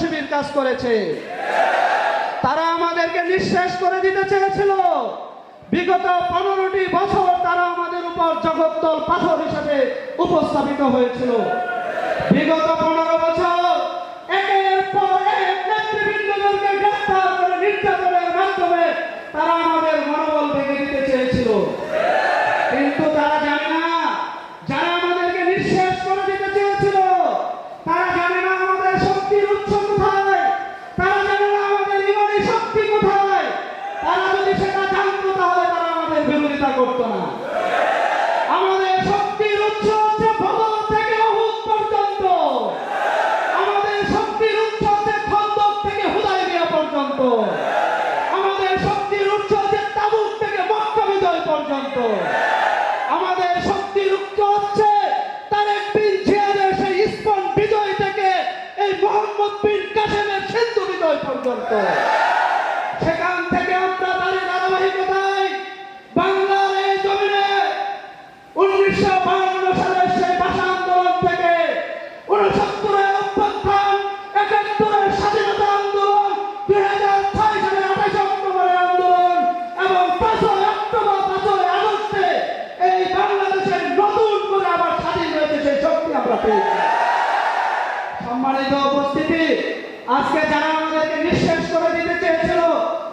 শিবির কাজ করেছে। তারা আমাদেরকে নিঃশেষ করে দিতে চেয়েছিল। বিগত পনেরোটি বছর তারা আমাদের উপর জগত্তল পাথর হিসেবে উপস্থাপিত হয়েছিল। বিগত পনেরো বছর একের পর এক নেতৃবৃন্দদেরকে গ্রেফতার করে নির্যাতনের মাধ্যমে তারা আমাদের মনোবল ভেঙে দিতে চেয়েছিল। কিন্তু তারা জানে না, যারা আমাদেরকে নিঃশেষ করে দিতে চেয়েছিল, তারা জানে না আমাদের শক্তির উৎস বিরোধিতা করতো না। আমাদের শক্তির উৎস হচ্ছে ভগবান থেকে অহুত পর্যন্ত। আমাদের শক্তির উৎস হচ্ছে খন্দক থেকে হুদাইবিয়া পর্যন্ত। আমাদের শক্তির উৎস হচ্ছে তাবুক থেকে মক্কা বিজয় পর্যন্ত। আমাদের শক্তির উৎস হচ্ছে তারেক বিন জিয়াদের সেই ইস্কন বিজয় থেকে এই মোহাম্মদ বিন কাসেমের সিন্ধু বিজয় পর্যন্ত। উপস্থিতি। আজকে যারা আমাদেরকে নিঃশেষ করে দিতে চেয়েছিল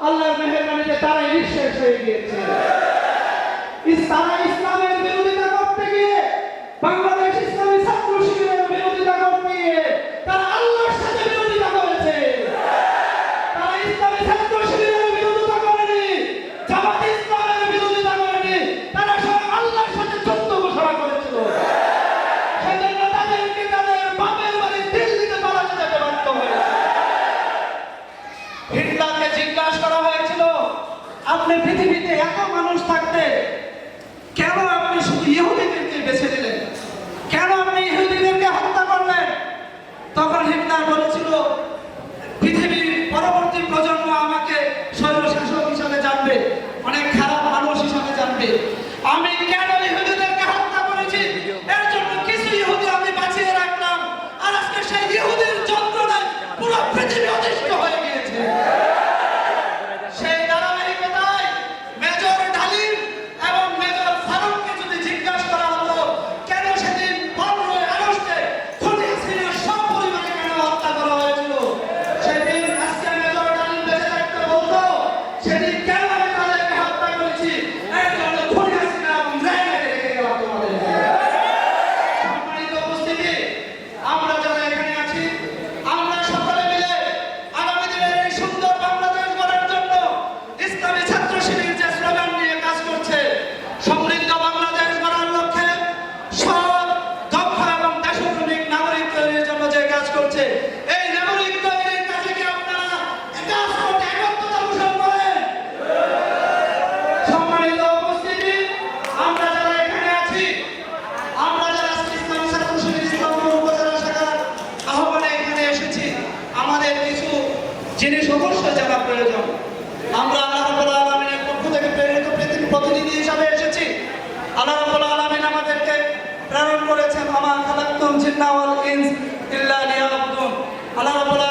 আল্লাহর মেহরবানিতে তারাই নিঃশেষ হয়ে গিয়েছে আপনি পৃথিবীতে এত মানুষ থাকতে কেন আপনি শুধু ইহুদিদেরকে বেছে দিলেন কেন আপনি ইহুদিদেরকে হত্যা করলেন? তখন হিটলার বলেছিল, পৃথিবীর পরবর্তী প্রজন্ম আমাকে স্বৈরশাসক হিসাবে জানবে, অনেক খারাপ মানুষ হিসাবে জানবে। আমি কেন জেনে সমস্যা জানা প্রয়োজন। আমরা আল্লাহ রাব্বুল আলামিনের পক্ষ থেকে প্রেরিত পৃথিবী প্রতিনিধি হিসাবে এসেছি। আল্লাহ রাব্বুল আলামিন আমাদেরকে প্রেরণ করেছেন আমার খালাকতুম জিন্না ওয়াল ইনস ইল্লা লিয়াবুদুন। আল্লাহ রাব্বুল